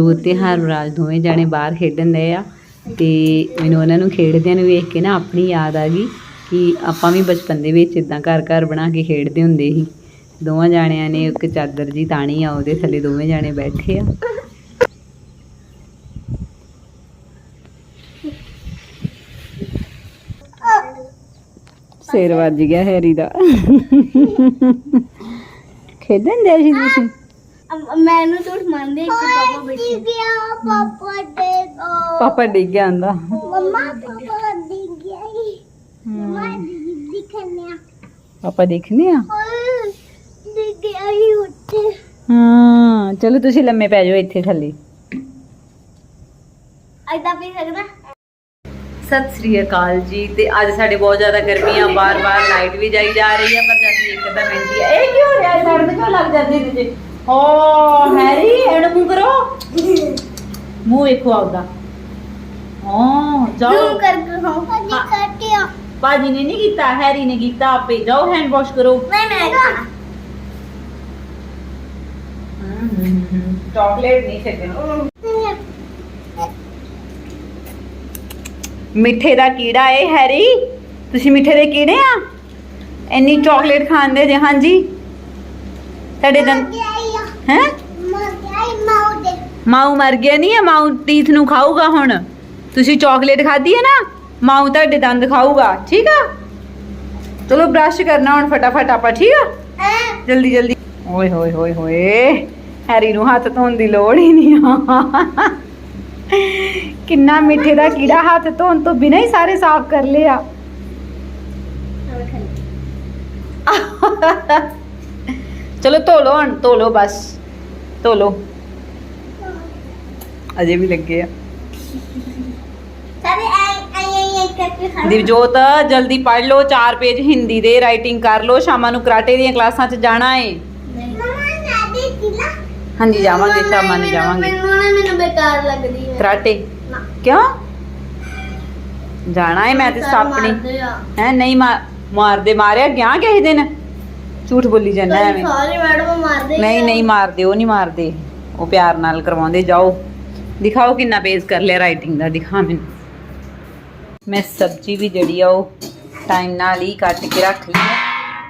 ਜੋਤ ਤੇ ਹਰਰਾਜ ਦੋਵੇਂ ਜਾਣੇ ਬਾਹਰ ਖੇਡਣ ਦੇ ਆ ਤੇ ਮੈਨੂੰ ਉਹਨਾਂ ਨੂੰ ਖੇਡਦਿਆਂ ਨੂੰ ਵੇਖ ਕੇ ਨਾ ਆਪਣੀ ਯਾਦ ਆ ਗਈ ਕਿ ਆਪਾਂ ਵੀ ਬਚਪਨ ਦੇ ਵਿੱਚ ਇਦਾਂ ਘਰ ਘਰ ਬਣਾ ਕੇ ਖੇਡਦੇ ਹੁੰਦੇ ਸੀ। ਦੋਵਾਂ ਜਾਣਿਆਂ ਨੇ ਇੱਕ ਚਾਦਰ ਜੀ ਤਾਣੀ ਆ, ਉਹਦੇ ਥੱਲੇ ਦੋਵੇਂ ਜਾਣੇ ਬੈਠੇ ਆ। ਸਿਰ ਵੱਜ ਗਿਆ ਹੈਰੀ ਦਾ। ਖੇਡਣ ਦੇ ਸੀ ਤੁਸੀਂ? ਮੈਨੂੰ ਝੂਠ ਮੰਨਦੇ ਕਿ ਪਾਪਾ ਬੈਠੇ ਗਿਆ ਪਾਪਾ ਦੇ ਪਾਪਾ ਡਿੱਗ ਗਿਆ ਆਂਦਾ ਮੰਮਾ ਪਾਪਾ ਡਿੱਗ ਗਿਆ ਹੀ ਮੈਂ ਦਿਖਨੇ ਆ ਪਾਪਾ ਦੇਖਨੇ ਆ? ਡਿੱਗ ਗਿਆ ਹੀ ਉੱਤੇ ਹਾਂ ਚਲੋ ਤੁਸੀਂ ਲੰਮੇ ਪੈ ਜਾਓ ਇੱਥੇ ਥੱਲੇ ਐਦਾਂ ਵੀ ਸਕਦਾ? ਸਤਿ ਸ੍ਰੀ ਅਕਾਲ ਜੀ ਤੇ ਅੱਜ ਸਾਡੇ ਬਹੁਤ ਜ਼ਿਆਦਾ ਗਰਮੀ ਆ ਬਾਰ-ਬਾਰ ਲਾਈਟ ਵੀ ਜਾਈ ਜਾ ਰਹੀ ਆ ਪਰ ਜਾਂਦੀ ਇੱਕਦਮ ਰਹਿੰਦੀ ਆ ਇਹ ਕੀ ਹੋ ਰਿਹਾ? ਸੜ ਕਿਉਂ ਲੱਗ ਜਾਂਦੀ ਤੇ ਓ ਹੈਰੀ ਇਹਨੂੰ ਮੂੰਹ ਕਰੋ। ਮੂੰਹ ਵੇਖੋ ਆਪਦਾ। ਹਾਂ ਜਾਓ। ਹਾਂ ਕਦੀ ਹਾਂ। ਕੱਟਿਆ। ਬਾਜੀ ਨੇ ਨਹੀਂ ਕੀਤਾ ਹੈਰੀ ਨੇ ਕੀਤਾ ਆਪੇ ਜਾਓ ਹੈਂਡ ਵਾਸ਼ ਕਰੋ। ਨਹੀਂ ਮੈਂ ਖਾਣਾ ਚਾਕਲੇਟ ਨਹੀਂ ਛੱਡਣਾ। ਮਿੱਠੇ ਦਾ ਕੀੜਾ ਏ ਹੈਰੀ। ਤੁਸੀਂ ਮਿੱਠੇ ਦੇ ਕੀੜੇ ਆ? ਇੰਨੀ ਚਾਕਲੇਟ ਖਾਂਦੇ ਜੇ ਹਾਂਜੀ। ਤੁਹਾਡੇ ਦੰਦ ਹੈ? ਮਾਊ ਮਰ ਗਿਆ ਨਹੀਂ ਆ, ਮਾਊ ਟੀਥ ਨੂੰ ਖਾਊਗਾ ਹੁਣ। ਤੁਸੀਂ ਚਾਕਲੇਟ ਖਾਧੀ ਹੈ ਨਾ, ਮਾਊ ਤੁਹਾਡੇ ਦੰਦ ਖਾਊਗਾ, ਠੀਕ ਆ? ਚਲੋ ਬ੍ਰਸ਼ ਕਰਨਾ ਹੁਣ ਫਟਾਫਟ ਆਪਾਂ, ਠੀਕ ਆ? ਜਲਦੀ ਜਲਦੀ। ਓਏ, ਹੋਏ ਹੋਏ ਹੋਏ, ਹੈਰੀ ਨੂੰ ਹੱਥ ਧੋਣ ਦੀ ਲੋੜ ਹੀ ਨਹੀਂ ਆ। ਕਿੰਨਾ ਮਿੱਠੇ ਦਾ ਕੀੜਾ ਹੱਥ ਧੋਣ ਤੋਂ ਬਿਨਾਂ ਹੀ ਸਾਰੇ ਸਾਫ਼ ਕਰ ਲਿਆ। ਚਲੋ ਧੋ ਲਓ ਹੁਣ ਧੋ ਲਓ ਬਸ ਧੋ ਲਓ। ਅਜੇ ਵੀ ਲੱਗੇ ਆ। ਸਾਰੇ ਐ ਐ ਐ ਕਰਕੇ ਖਾਣਾ। ਦਿਵਜੋਤ ਜਲਦੀ ਪੜ੍ਹ ਲਓ ਚਾਰ ਪੇਜ ਹਿੰਦੀ ਦੇ ਰਾਈਟਿੰਗ ਕਰ ਲਓ ਸ਼ਾਮਾਂ ਨੂੰ ਕਰਾਟੇ ਦੀਆਂ ਕਲਾਸਾਂ 'ਚ ਜਾਣਾ ਏ। ਮਮਾ ਨਾਦੀ ਕਿਲਾ ਹਾਂਜੀ ਜਾਵਾਂਗੇ ਸ਼ਾਮਾਂ ਨੂੰ ਜਾਵਾਂਗੇ। ਮੈਨੂੰ ਬੇਕਾਰ ਲੱਗਦੀ ਹੈ। ਕਰਾਟੇ। ਕਿਉਂ? ਜਾਣਾ ਏ ਮੈਂ ਤੇ ਆ। ਹੈ ਨਹੀਂ ਮਾਰਦੇ ਮਾਰਿਆ ਗਿਆ ਕਿਸੇ ਦਿਨ? ਝੂਠ ਬੋਲੀ ਜਾਂਦਾ ਐਵੇਂ। ਸਾਰੇ ਮੈਡਮ ਮਾਰਦੇ ਨਹੀਂ। ਨਹੀਂ ਮਾਰਦੇ ਉਹ ਨਹੀਂ ਮਾਰਦੇ। ਉਹ ਪਿਆਰ ਨਾਲ ਕਰਵਾਉਂਦੇ ਜਾਓ। ਦਿਖਾਓ ਕਿੰਨਾ ਪੇਜ ਕਰ ਲਿਆ ਰਾਈਟਿੰਗ ਦਾ ਦਿਖਾ ਮੈਨੂੰ। ਮੈਂ ਸਬਜ਼ੀ ਵੀ ਜਿਹੜੀ ਆ ਉਹ ਟਾਈਮ ਨਾਲ ਹੀ ਕੱਟ ਕੇ ਰੱਖ ਲਈ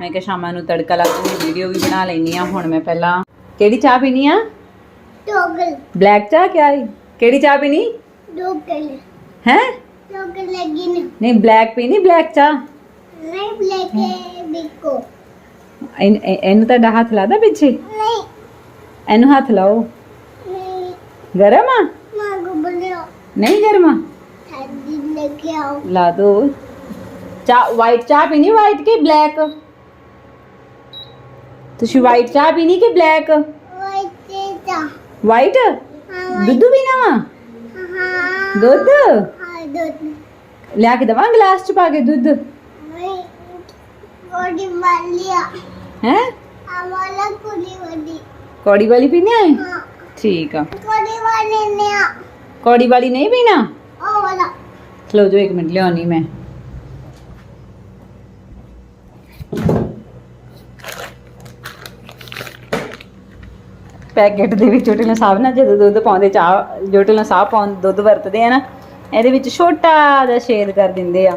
ਮੈਂ ਕਿਹਾ ਸ਼ਾਮਾਂ ਨੂੰ ਤੜਕਾ ਲਾ ਕੇ ਵੀਡੀਓ ਵੀ ਬਣਾ ਲੈਣੀ ਆ। ਹੁਣ ਮੈਂ ਪਹਿਲਾਂ ਕਿਹੜੀ ਚਾਹ ਪੀਣੀ ਆ? ਟੋਗਲ ਬਲੈਕ ਚਾਹ ਕਿਆ ਹੈ ਕਿਹੜੀ ਚਾਹ ਪੀਣੀ? ਟੋਗਲ ਹੈ? ਟੋਗਲ ਲੱਗੀ ਨਾ। ਨਹੀਂ ਬਲੈਕ ਪੀਣੀ ਬਲੈਕ ਚਾਹ? ਨਹੀਂ ਬਲੈਕ ਹੈ ਬਿਕੋ ਇਹਨ- ਇਹ- ਇਹਨੂੰ ਤੁਹਾਡਾ ਹੱਥ ਲਾਦਾ ਪਿੱਛੇ? ਨਹੀਂ। ਇਹਨੂੰ ਹੱਥ ਲਾਓ। ਨਹੀਂ। ਗਰਮ ਆ? ਮਾਂ ਕੋ ਬੋਲਿਓ ਨਹੀਂ ਗਰਮ ਆ? ਥੱਡੀ ਲੱਗੇ ਆਓ। ਲਾ ਦੋ। ਚਾਹ ਵਾਈਟ ਚਾਹ ਪੀਣੀ ਵਾਈਟ ਕਿ ਬਲੈਕ ਤੁਸੀਂ ਵਾਈਟ ਚਾਹ ਪੀਣੀ ਕਿ ਬਲੈਕ ਓਏ ਤੇਜਾ ਵਾਈਟ ਦੁੱਧ ਪੀਣਾ ਵਾ? ਹਾਂ। ਦੁੱਧ? ਹਾਂ ਦੁੱਧ। ਲਿਆ ਕੇ ਦਵਾਂ ਗਲਾਸ ਚ ਪਾ ਕੇ ਦੁੱਧ? ਨਹੀਂ। ਕੋਡੀ ਵਾਲੀਆ ਹੈ? ਆਵਾਲਾ ਕੋਡੀ ਵਾਲੀ ਕੌੜੀ ਵਾਲੀ ਪੀਣੀ ਹੈ ਹਾਂ ਠੀਕ ਆ। ਕੋਡੀ ਵਾਲੀ ਨੇ ਆ ਕੌੜੀ ਵਾਲੀ ਨਹੀਂ ਪੀਣਾ? ਉਹ ਵਾਲਾ ਖਲੋ ਜੋ ਪੈਕੇਟ ਦੇ ਵਿੱਚ ਜੋਟਲ ਸਾਹਿਬ ਨਾ, ਜਦੋਂ ਦੁੱਧ ਪਾਉਂਦੇ, ਚਾਹ, ਜੋਟਲ ਸਾਹਿਬ ਪਾਉਂ ਦੁੱਧ ਵਰਤਦੇ ਆ ਨਾ, ਇਹਦੇ ਵਿੱਚ ਛੋਟਾ ਜਿਹਾ ਛੇਦ ਕਰ ਦਿੰਦੇ ਆ।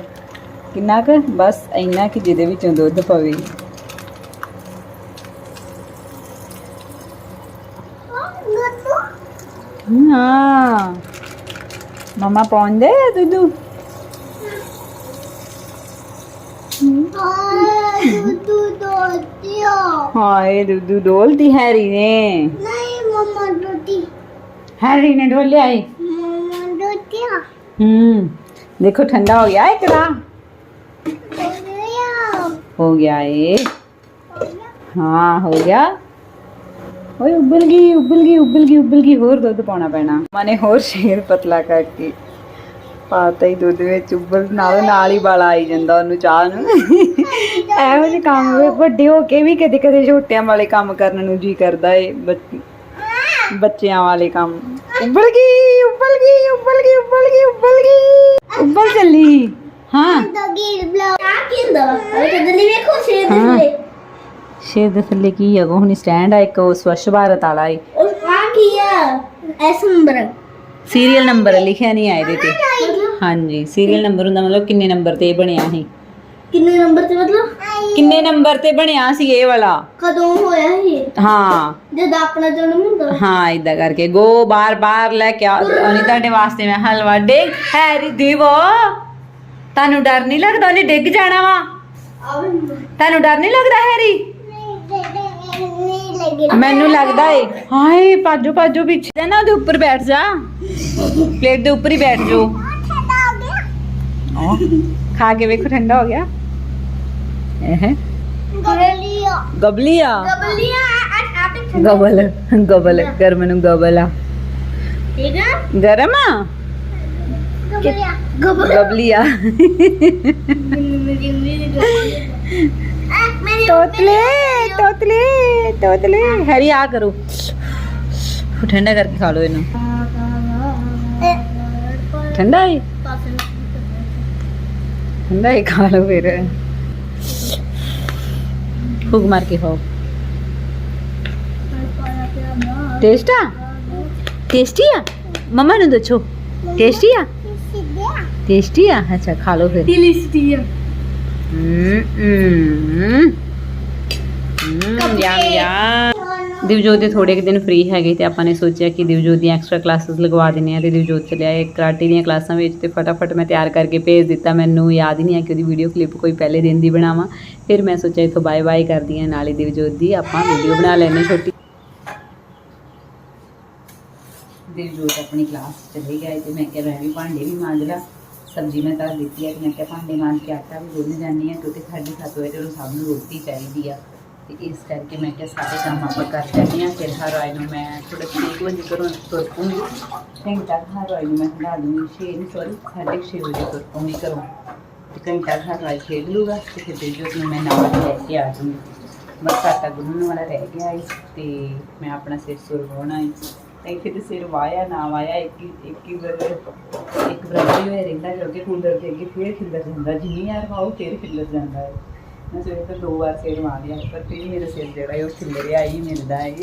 ਕਿੰਨਾ ਕੁ? ਬਸ ਇੰਨਾ ਕਿ ਜਿਹਦੇ ਵਿੱਚੋਂ ਦੁੱਧ ਪਵੇ ਉਹ ਹਾਂ ਦੁੱਧ ਹਾਂ ਦੁੱਧ ਦੋਤਿਓ ਹਾਏ ਦੁੱਧ ਡੋਲਦੀ ਹੈਰੀ ਨੇ ਨਹੀਂ ਮਮਾ ਦੁੱਧੀ ਹੈਰੀ ਨੇ ਡੋਲਿਆ ਏ ਮਮਾ ਦੁੱਧਿਆ ਹੂੰ ਦੇਖੋ ਠੰਡਾ ਹੋ ਗਿਆ ਇਕੜਾ ਓਇਆ ਹੋ ਗਿਆ ਏ ਹਾਂ ਹੋ ਗਿਆ ਓਏ ਉਬਲ ਗਈ ਉਬਲ ਗਈ ਉਬਲ ਗਈ ਉਬਲ ਗਈ, ਹੋਰ ਦੁੱਧ ਪਾਉਣਾ ਪੈਣਾ। ਮਾਨੇ ਹੋਰ ਸ਼ੇਰ ਪਤਲਾ ਕਰਕੇ ਪਾਤਾ ਹੀ ਦੁੱਧ ਵਿੱਚ, ਉਬਲ ਨਾਲ ਨਾਲ ਹੀ ਵਾਲਾ ਆਈ ਜਾਂਦਾ ਉਹਨੂੰ ਚਾਹ ਨੂੰ। ਇਹੋ ਜਿਹੇ ਕੰਮ ਵੱਡੇ ਹੋ ਕੇ ਵੀ ਕਦੇ ਕਦੇ ਛੋਟਿਆਂ ਵਾਲੇ ਕੰਮ ਕਰਨ ਨੂੰ ਜੀ ਕਰਦਾ ਏ ਬੱਚਿਆਂ ਵਾਲੇ ਕੰਮ। ਉਬਲ ਗਈ ਉਬਲ ਗਈ ਉਬਲ ਗਈ ਉਬਲ ਗਈ ਉਬਲ ਗਈ। ਉਬਲ ਚੱਲੀ। ਹਾਂ। ਦਗੀ ਬਲੋ ਆ ਕੀ ਅਰੇ ਕਦੇ ਵੇਖੋ, ਸ਼ੇਰ ਦੇ ਸ਼ੇਰ ਦੇ ਥੱਲੇ ਕੀ ਹੈਗਾ ਹੁਣ ਸਟੈਂਡ ਆ ਇੱਕ ਉਹ ਸਵੱਛ ਭਾਰਤ ਵਾਲਾ ਏ। ਉਹ ਆ ਕੀ ਆ? ਐਸ ਨੰਬਰ ਸੀਰੀਅਲ ਨੰਬਰ ਲਿਖਿਆ ਨਹੀਂ ਆ ਇਹਦੇ ਤੇ। ਹਾਂਜੀ ਸੀਰੀਅਲ ਨੰਬਰ ਹੁੰਦਾ ਮਤਲਬ ਕਿੰਨੇ ਨੰਬਰ ਤੇ ਇਹ ਬਣਿਆ ਸੀ? ਕਿੰਨੇ ਨੰਬਰ ਤੇ ਮਤਲਬ? ਕਿੰਨੇ ਨੰਬਰ ਤੇ ਬਣਿਆ ਸੀ ਇਹ ਵਾਲਾ? ਕਦੋਂ ਹੋਇਆ ਇਹ? ਹਾਂ। ਜਦ ਆਪਣਾ ਜਨਮ ਹੁੰਦਾ ਹਾਂ ਇਦਾਂ ਕਰਕੇ। ਗੋ ਬਾਰ ਬਾਰ ਲੈ ਕੇ ਆ ਉਹਨੇ ਤੁਹਾਡੇ ਵਾਸਤੇ ਮੈਂ ਹਲਵਾ ਡਿੱਗ ਹੈਰੀ ਦੇਵੋ। ਤੁਹਾਨੂੰ ਡਰ ਨਹੀਂ ਲੱਗਦਾ? ਉਹਨੇ ਡਿੱਗ ਜਾਣਾ ਵਾ? ਤੁਹਾਨੂੰ ਡਰ ਨਹੀਂ ਲੱਗਦਾ ਹੈਰੀ? ਮੈਨੂੰ ਲੱਗਦਾ ਏ। ਹਾਏ ਪਾਜੋ ਪਾਜੋ ਪਿੱਛੇ ਨਾ ਉਹਦੇ ਉੱਪਰ ਬੈਠ ਜਾ। ਪਲੇਟ ਦੇ ਉੱਪਰ ਹੀ ਬੈਠ ਜਾਓ ਖਾ ਕੇ ਵੇਖੋ ਠੰਡਾ ਹੋ ਗਿਆ। ਇਹ ਗਬਲੀਆ। ਗਬਲੀਆ। ਗਬਲੀਆ ਗਬਲ ਗਬਲ ਗਰਮ ਨੂੰ ਗਬਲ ਆ। ਠੀਕ ਹੈ ਗਰਮ ਆ? ਗਬਲੀਆ। ਗਬਲ ਗਬਲੀਆ। ਤੋਤਲੇ ਤੋਤਲੇ ਤੋਤਲੇ। ਹੈਰੀ ਆ ਕਰੋ। ਠੰਡਾ ਕਰਕੇ ਖਾ ਲਓ ਇਹਨੂੰ। ਠੰਡਾ ਹੈ? ਠੰਡਾ ਹੀ ਖਾ ਲਓ ਫਿਰ। ਫੁਗ ਮਾਰ ਕੇ ਖਾਓ। ਟੇਸਟ ਆ? ਟੇਸਟੀ ਆ? ਮਮਾ ਨੂੰ ਦੱਸੋ। ਟੇਸਟੀ ਆ? ਟੇਸਟੀ ਆ? ਅੱਛਾ ਖਾ ਲਓ ਫਿਰ। ਦਿਲਿਸਟੀਆ ਹਮ ਹਮ ਹਮ ਯਮ ਯਮ ਦਿਵਜੋਤ ਦੇ ਥੋੜੇ ਕੁ ਦਿਨ ਫ੍ਰੀ ਹੈਗੇ ਤੇ ਆਪਾਂ ਨੇ ਸੋਚਿਆ ਕਿ ਦਿਵਜੋਤ ਦੀਆਂ ਐਕਸਟਰਾ ਕਲਾਸਿਸ ਲਗਵਾ ਦਿੰਨੇ ਆ ਤੇ ਦਿਵਜੋਤ ਚਲਿਆ ਇਹ ਕਰਾਟੇ ਦੀਆਂ ਕਲਾਸਾਂ ਵਿੱਚ ਤੇ ਫਟਾਫਟ ਮੈਂ ਤਿਆਰ ਕਰਕੇ ਭੇਜ ਦਿੱਤਾ। ਮੈਨੂੰ ਯਾਦ ਹੀ ਨਹੀਂ ਆ ਕਿ ਉਹਦੀ ਵੀਡੀਓ ਕਲਿੱਪ ਕੋਈ ਪਹਿਲੇ ਦਿਨ ਦੀ ਬਣਾਵਾਂ। ਫਿਰ ਮੈਂ ਸੋਚਿਆ ਇਥੋਂ ਬਾਏ ਬਾਏ ਕਰਦੀ ਆ ਨਾਲੇ ਦਿਵਜੋਤ ਦੀ ਆਪਾਂ ਵੀਡੀਓ ਬਣਾ ਲੈਣੇ ਛੋਟੀ। ਦਿਵਜੋਤ ਆਪਣੀ ਕਲਾਸ ਚਲੇ ਗਿਆ ਤੇ ਮੈਂ ਕਿਹਾ ਮੈਂ ਵੀ ਭਾਂਡੇ ਵੀ ਮਾਂਜ ਲਾ। ਸਬਜ਼ੀ ਮੈਂ ਧਰ ਦਿੱਤੀ ਹੈ ਤੇ ਮੈਂ ਕਿਹਾ ਭਾਂਡੇ ਮਾਂਜ ਕੇ ਆਟਾ ਵੀ ਗੁੰਨ ਜਾਂਦੀ ਹਾਂ ਕਿਉਂਕਿ ਸਾਢੇ ਸੱਤ ਵਜੇ ਚਲੋ ਸਭ ਨੂੰ ਰੋਟੀ ਚਾਹੀਦੀ ਆ। ਤੇ ਇਸ ਕਰਕੇ ਮੈਂ ਕਿਹਾ ਸਾਰੇ ਕੰਮ ਆਪਾਂ ਕਰ ਲੈਂਦੇ ਆ ਫਿਰ ਹਰ ਆਏ ਨੂੰ ਮੈਂ ਥੋੜਾ ਠੀਕ ਵਜੇ ਘਰੋਂ ਤੁਰ ਪੂੰਗੀ ਘੰਟਾ ਹਰ ਆਏ ਨੂੰ ਮੈਂ ਖੜਾ ਦੂੰਗੀ, ਛੇ ਨੂੰ ਸੌਰੀ ਸਾਢੇ ਛੇ ਵਜੇ ਤੁਰ ਪੂੰਗੀ ਘਰੋਂ। ਤੇ ਘੰਟਾ ਕੁ ਹਰ ਆਏ ਖੇਡ ਲੂਗਾ, ਤੇ ਫਿਰ ਦਿਵਜੋਤ ਨੂੰ ਮੈਂ ਨਾਲ ਲੈ ਕੇ ਆ ਜੂੰਗੀ ਬਸ ਆਟਾ ਗੁੰਨਣ ਵਾਲਾ ਰਹਿ ਗਿਆ ਏ, ਤੇ ਮੈਂ ਆਪਣਾ ਸਿਰ ਸੁਰਵਾਉਣਾ ਵਾਉਣਾ ਏ ਫਿਰ ਸਿਰ ਵਾਇਆ, ਨਾ ਵਾਇਆ, ਇੱਕ ਹੀ ਇੱਕ ਹੀ ਵਾਰ ਇੱਕ ਬਰਾਬਰ ਹੀ ਹੋਇਆ ਰਹਿੰਦਾ, ਕਿਉਂਕਿ ਕੂਲਰ ਦੇ ਅੱਗੇ ਫੇਰ ਖਿੱਲਰ ਜਾਂਦਾ, ਜਿੰਨੀ ਯਾਰ ਵਾਓ, ਫੇਰ ਖਿੱਲਰ ਜਾਂਦਾ ਹੈ ਮੈਂ ਸਵੇਰ ਤੋਂ ਦੋ ਵਾਰ ਸਿਰ ਵਾਹ ਪਰ ਫਿਰ ਮੇਰਾ ਸਿਰ ਜਿਹੜਾ ਹੈ ਉਹ ਖਿੱਲਰਿਆ ਹੀ ਮਿਲਦਾ ਹੈ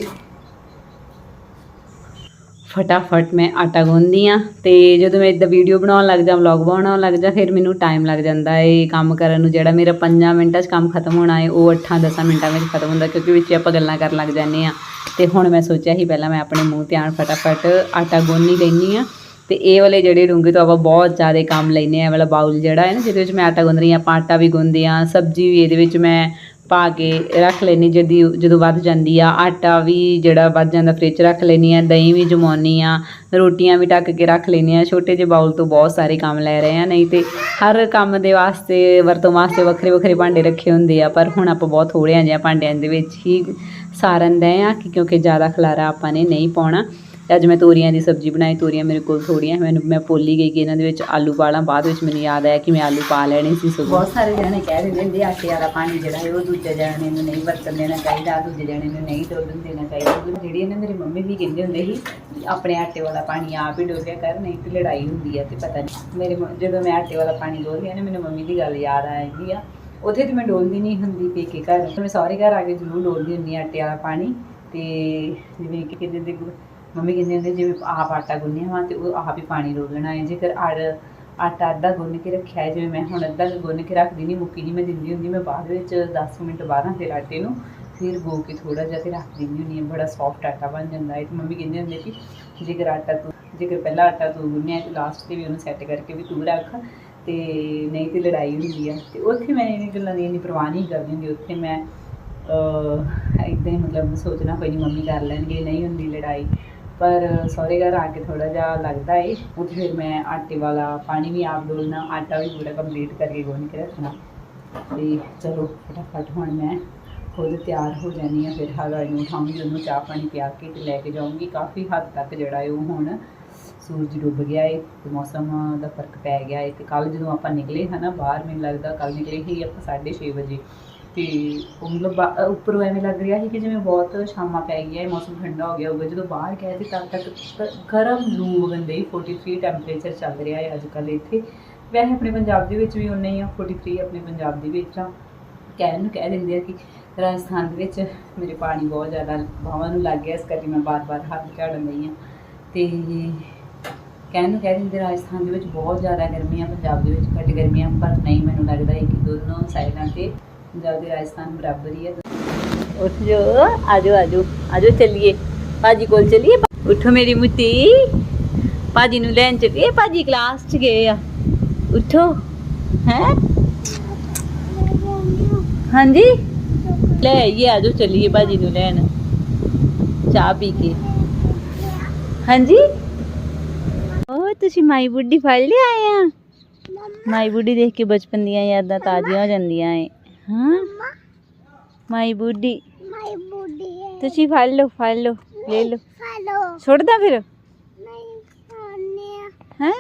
ਫਟਾਫਟ ਮੈਂ ਆਟਾ ਗੁੰਨਦੀ ਆ ਤੇ ਜਦੋਂ ਮੈਂ ਇਦਾਂ ਵੀਡੀਓ ਬਣਾਉਣ ਲੱਗ ਜਾ ਵਲੌਗ ਬਣਾਉਣ ਲੱਗ ਜਾ ਫਿਰ ਮੈਨੂੰ ਟਾਈਮ ਲੱਗ ਜਾਂਦਾ ਏ ਕੰਮ ਕਰਨ ਨੂੰ, ਜਿਹੜਾ ਮੇਰਾ 5 ਮਿੰਟਾਂ 'ਚ ਕੰਮ ਖਤਮ ਹੋਣਾ ਏ ਉਹ 8-10 ਮਿੰਟਾਂ ਵਿੱਚ ਖਤਮ ਹੁੰਦਾ ਕਿਉਂਕਿ ਵਿੱਚ ਆਪਾਂ ਗੱਲਾਂ ਕਰਨ ਲੱਗ ਜਾਂਦੇ ਆ ਤੇ ਹੁਣ ਮੈਂ ਸੋਚਿਆ ਸੀ ਪਹਿਲਾਂ ਮੈਂ ਆਪਣੇ ਮੂੰਹ ਧਿਆਨ ਫਟਾਫਟ ਆਟਾ ਗੁੰਨ ਹੀ। ਲੈਣੀ ਆ ਤੇ ਇਹ ਵਾਲੇ ਜਿਹੜੇ ਡੂੰਘੇ ਤੋਂ ਆਪਾਂ ਬਹੁਤ ਜ਼ਿਆਦਾ ਕੰਮ ਲੈਨੇ ਆ ਇਹ ਵਾਲਾ ਬਾਉਲ ਜਿਹੜਾ ਹੈ ਨਾ, ਜਿਹਦੇ ਵਿੱਚ ਮੈਂ ਆਟਾ ਗੁੰਨ ਰਹੀ ਆ ਆਪਾਂ ਆਟਾ ਵੀ ਗੁੰਨਦੇ ਆ ਸਬਜ਼ੀ ਵੀ ਇਹਦੇ ਵਿੱਚ ਮੈਂ ਪਾ ਕੇ ਰੱਖ ਲੈਣੀ ਜਦੀ ਜਦੋਂ ਵੱਧ ਜਾਂਦੀ ਆ, ਆਟਾ ਵੀ ਜਿਹੜਾ ਵੱਧ ਜਾਂਦਾ ਫ੍ਰਿਜ 'ਚ ਰੱਖ ਲੈਣੀ ਆ ਦਹੀਂ ਵੀ ਜਮਾਉਣੀ ਆ ਰੋਟੀਆਂ ਵੀ ਢੱਕ ਕੇ ਰੱਖ ਲੈਣੀ ਆ ਛੋਟੇ ਜਿਹੇ ਬਾਉਲ ਤੋਂ ਬਹੁਤ ਸਾਰੇ ਕੰਮ ਲੈ ਰਹੇ ਆ ਨਹੀਂ ਤੇ ਹਰ ਕੰਮ ਦੇ ਵਾਸਤੇ, ਵਰਤੋਂ ਵਾਸਤੇ ਵੱਖਰੇ ਵੱਖਰੇ ਭਾਂਡੇ ਰੱਖੇ ਹੁੰਦੇ ਆ, ਪਰ ਹੁਣ ਆਪਾਂ ਬਹੁਤ ਥੋੜ੍ਹੇ ਆ ਜਿਹਾ ਭਾਂਡਿਆਂ ਦੇ ਵਿੱਚ ਹੀ ਸਾਰਨ ਦੇ ਆ ਕਿਉਂਕਿ ਜ਼ਿਆਦਾ ਖਲਾਰਾ ਆਪਾਂ ਨੇ ਨਹੀਂ ਪਾਉਣਾ। ਤੇ ਅੱਜ ਮੈਂ ਤੋਰੀਆਂ ਦੀ ਸਬਜ਼ੀ ਬਣਾਈ, ਤੋਰੀਆਂ ਮੇਰੇ ਕੋਲ ਥੋੜੀਆਂ ਮੈਨੂੰ, ਮੈਂ ਭੁੱਲ ਗਈ ਕਿ ਇਹਨਾਂ ਦੇ ਵਿੱਚ ਆਲੂ ਪਾਲਾਂ ਬਾਅਦ ਵਿੱਚ ਮੈਨੂੰ ਯਾਦ ਆਇਆ ਕਿ ਮੈਂ ਆਲੂ ਪਾ ਲੈਣੇ ਸੀ ਸਗੋਂ। ਬਹੁਤ ਸਾਰੇ ਜਣੇ ਕਹਿ ਦਿੰਦੇ ਹੁੰਦੇ ਆਟੇ ਵਾਲਾ ਪਾਣੀ ਜਿਹੜਾ ਹੈ ਉਹ ਦੂਜੇ ਜਣੇ ਨੂੰ ਨਹੀਂ ਵਰਤਣ ਦੇਣਾ ਚਾਹੀਦਾ, ਦੂਜੇ ਜਣੇ ਨੂੰ ਨਹੀਂ ਡੋਲਣ ਦੇਣਾ ਚਾਹੀਦਾ। ਜਿਹੜੀ ਇਹਨਾਂ ਮੇਰੀ ਮੰਮੀ ਵੀ ਕਹਿੰਦੇ ਹੁੰਦੇ ਸੀ ਆਪਣੇ ਆਟੇ ਵਾਲਾ ਪਾਣੀ ਆਪ ਹੀ ਡੋਲਿਆ ਕਰ, ਨਹੀਂ ਤੇ ਲੜਾਈ ਹੁੰਦੀ ਆ ਤੇ ਪਤਾ ਨਹੀਂ। ਮੇਰੇ ਜਦੋਂ ਮੈਂ ਆਟੇ ਵਾਲਾ ਪਾਣੀ ਡੋਲਦੀ ਆ ਨਾ, ਮੈਨੂੰ ਮੰਮੀ ਦੀ ਗੱਲ ਯਾਦ ਆਏਗੀ ਆ। ਉੱਥੇ ਤੇ ਮੈਂ ਡੋਲਦੀ ਨਹੀਂ ਹੁੰਦੀ ਪੇਕੇ ਘਰ। ਮੈਂ ਸਾਰੇ ਘਰ ਆ ਕੇ ਜ਼ਰੂਰ ਡੋਲਦੀ ਹੁੰਦੀ ਆ ਆਟੇ ਵਾਲਾ ਪਾਣੀ ਤੇ ਜਿਵੇਂ ਕਿ ਕਹਿੰਦੇ ਹੁੰਦੇ ਮੰਮੀ ਕਹਿੰਦੇ ਹੁੰਦੇ ਜਿਵੇਂ ਆਪ ਆਟਾ ਗੁੰਨਿਆ ਵਾ ਤੇ ਉਹ ਆਪ ਹੀ ਪਾਣੀ ਡੋਲਣਾ ਹੈ। ਜੇਕਰ ਆੜ ਆਟਾ ਅੱਧਾ ਗੁੰਨ ਕੇ ਰੱਖਿਆ ਹੈ, ਜਿਵੇਂ ਮੈਂ ਹੁਣ ਅੱਧਾ ਗੁੰਨ ਕੇ ਰੱਖਦੀ ਨਹੀਂ, ਮੁੱਕੀ ਨਹੀਂ ਮੈਂ ਦਿੰਦੀ ਹੁੰਦੀ, ਮੈਂ ਬਾਅਦ ਵਿੱਚ 10 ਮਿੰਟ ਬਾਅਦ ਫਿਰ ਆਟੇ ਨੂੰ ਫਿਰ ਗੋ ਕੇ ਥੋੜਾ ਜਿਹਾ ਤੇ ਰੱਖ ਦਿੰਦੀ ਹੁੰਦੀ ਹਾਂ। ਬੜਾ ਸੌਫਟ ਆਟਾ ਬਣ ਜਾਂਦਾ ਹੈ। ਤੇ ਮੰਮੀ ਕਹਿੰਦੇ ਹੁੰਦੇ ਕਿ ਜੇਕਰ ਆਟਾ ਤੂੰ, ਜੇਕਰ ਪਹਿਲਾਂ ਆਟਾ ਤੂੰ ਗੁੰਨਿਆ ਤੇ ਲਾਸਟ ਤੇ ਵੀ ਉਹਨੂੰ ਸੈੱਟ ਕਰਕੇ ਵੀ ਤੂੰ ਰੱਖ ਤੇ ਨਹੀਂ ਤੇ ਲੜਾਈ ਹੁੰਦੀ ਆ। ਤੇ ਉੱਥੇ ਮੈਂ ਇਹ ਗੱਲਾਂ ਦੀ ਇੰਨੀ ਪਰਵਾਹ ਨਹੀਂ ਕਰਦੀ ਹੁੰਦੀ। ਉੱਥੇ ਮੈਂ ਇਦਾਂ ਹੀ ਮਤਲਬ ਸੋਚਣਾ ਕੋਈ ਨਹੀਂ ਮੰਮੀ ਕਰ ਲੈਣਗੇ, ਨਹੀਂ ਹੁੰਦੀ ਲੜਾਈ। ਪਰ ਸਹੁਰੇ ਘਰ ਆ ਕੇ ਥੋੜਾ ਜਿਹਾ ਲੱਗਦਾ ਏ। ਉਹ ਫਿਰ ਮੈਂ ਆਟੇ ਵਾਲਾ ਪਾਣੀ ਵੀ ਆਪ ਡੋਲਣਾ, ਆਟਾ ਵੀ ਪੂਰਾ ਕੰਪਲੀਟ ਕਰਕੇ ਗੁੰਨ ਕੇ ਰੱਖਣਾ। ਤੇ ਚਲੋ, ਫਟਾਫਟ ਹੁਣ ਮੈਂ ਖੁਦ ਤਿਆਰ ਹੋ ਜਾਨੀ ਆ ਫਿਰ ਹਲਵਾਈ ਨੂੰ ਉਠਾਉਂਗੀ ਉਹਨੂੰ ਚਾਹ ਪਾਣੀ ਪਿਆ ਕੇ ਤੇ ਲੈ ਕੇ ਜਾਊਂਗੀ। ਕਾਫੀ ਹੱਦ ਤੱਕ ਜਿਹੜਾ ਏ, ਉਹ ਹੁਣ ਸੂਰਜ ਡੁੱਬ ਗਿਆ ਏ ਤੇ ਮੌਸਮ ਦਾ ਫ਼ਰਕ ਪੈ ਗਿਆ ਏ। ਤੇ ਕੱਲ ਜਦੋਂ ਆਪਾਂ ਨਿਕਲੇ ਹਨਾ, ਬਾਹਰ ਮੈਨੂੰ ਲੱਗਦਾ ਕੱਲ ਨਿਕਲੇ ਸੀ ਆਪਾਂ 6:30 ਵਜੇ। ਤੇ ਉਹ ਮਤਲਬ ਬਾ- ਉੱਪਰੋਂ ਐਵੇਂ ਲੱਗ ਰਿਹਾ ਸੀ ਕਿ ਜਿਵੇਂ ਬਹੁਤ ਸ਼ਾਮਾਂ ਪੈ ਗਈਆਂ ਮੌਸਮ ਠੰਡਾ ਹੋ ਗਿਆ ਹੋਵੇ ਜਦੋਂ ਬਾਹਰ ਗਏ ਤੇ ਤਦ ਤੱਕ ਗਰਮ ਲੂ ਵਗਣ ਡਈ 43 ਟੈਂਪਰੇਚਰ ਚੱਲ ਰਿਹਾ ਹੈ ਅੱਜ ਕੱਲ੍ਹ ਇੱਥੇ। ਵੈਸੇ ਆਪਣੇ ਪੰਜਾਬ ਦੇ ਵਿੱਚ ਵੀ ਉਨਾ ਹੀ ਆ 43 ਆਪਣੇ ਪੰਜਾਬ ਦੇ ਵਿੱਚ ਆ। ਕਹਿਣ ਨੂੰ ਕਹਿ ਦਿੰਦੇ ਆ ਕਿ ਰਾਜਸਥਾਨ ਦੇ ਵਿੱਚ ਮੇਰੇ ਪਾਣੀ ਬਹੁਤ ਜ਼ਿਆਦਾ ਬਾਹਾਂ ਨੂੰ ਲੱਗ ਗਿਆ, ਇਸ ਕਰਕੇ ਮੈਂ ਬਾਰ-ਬਾਰ ਹੱਥ ਝਾੜਨ ਲਈ ਆ। ਤੇ ਕਹਿਣ ਨੂੰ ਕਹਿ ਦਿੰਦੇ ਰਾਜਸਥਾਨ ਦੇ ਵਿੱਚ ਬਹੁਤ ਜ਼ਿਆਦਾ ਗਰਮੀ ਆ ਪੰਜਾਬ ਦੇ ਵਿੱਚ ਘੱਟ ਗਰਮੀ ਆ ਪਰ ਨਹੀਂ, ਮੈਨੂੰ ਲੱਗਦਾ ਹੈ ਕਿ ਦੋਨੋਂ ਸਾਈਡਾਂ ਤੇ ਪੰਜਾਬ ਤੇ ਰਾਜਸਥਾਨ ਬਰਾਬਰ ਹੀ ਹੈ। ਉੱਠ ਜੋ ਆਜੋ ਆਜੋ ਆਜੋ ਚੱਲੀਏ। ਭਾਜੀ ਕੋਲ ਚੱਲੀਏ। ਉੱਠੋ ਮੇਰੀ ਮੁੱਤੀ। ਭਾਜੀ ਨੂੰ ਲੈਣ ਚੱਲੀਏ। ਭਾਜੀ ਕਲਾਸ 'ਚ ਗਏ ਆ। ਉੱਠੋ। ਹੈ? ਹਾਂਜੀ? ਲੈ ਆਈਏ, ਆਜੋ ਚੱਲੀਏ ਭਾਜੀ ਨੂੰ ਲੈਣ। ਚਾਹ ਪੀ ਕੇ। ਹਾਂਜੀ? ਉਹ ਤੁਸੀਂ ਮਾਈ ਬੁੱਢੀ ਫੜ ਲਿਆ ਆ? ਮਾਈ ਬੁੱਢੀ ਦੇਖ ਕੇ ਬਚਪਨ ਦੀਆਂ ਯਾਦਾਂ ਤਾਜ਼ੀਆਂ ਹੋ ਜਾਂਦੀਆਂ ਏ మై బుడ్డి तुझी फाड़ लो फाड़ लो ले लो छोड़ दा फिर हैं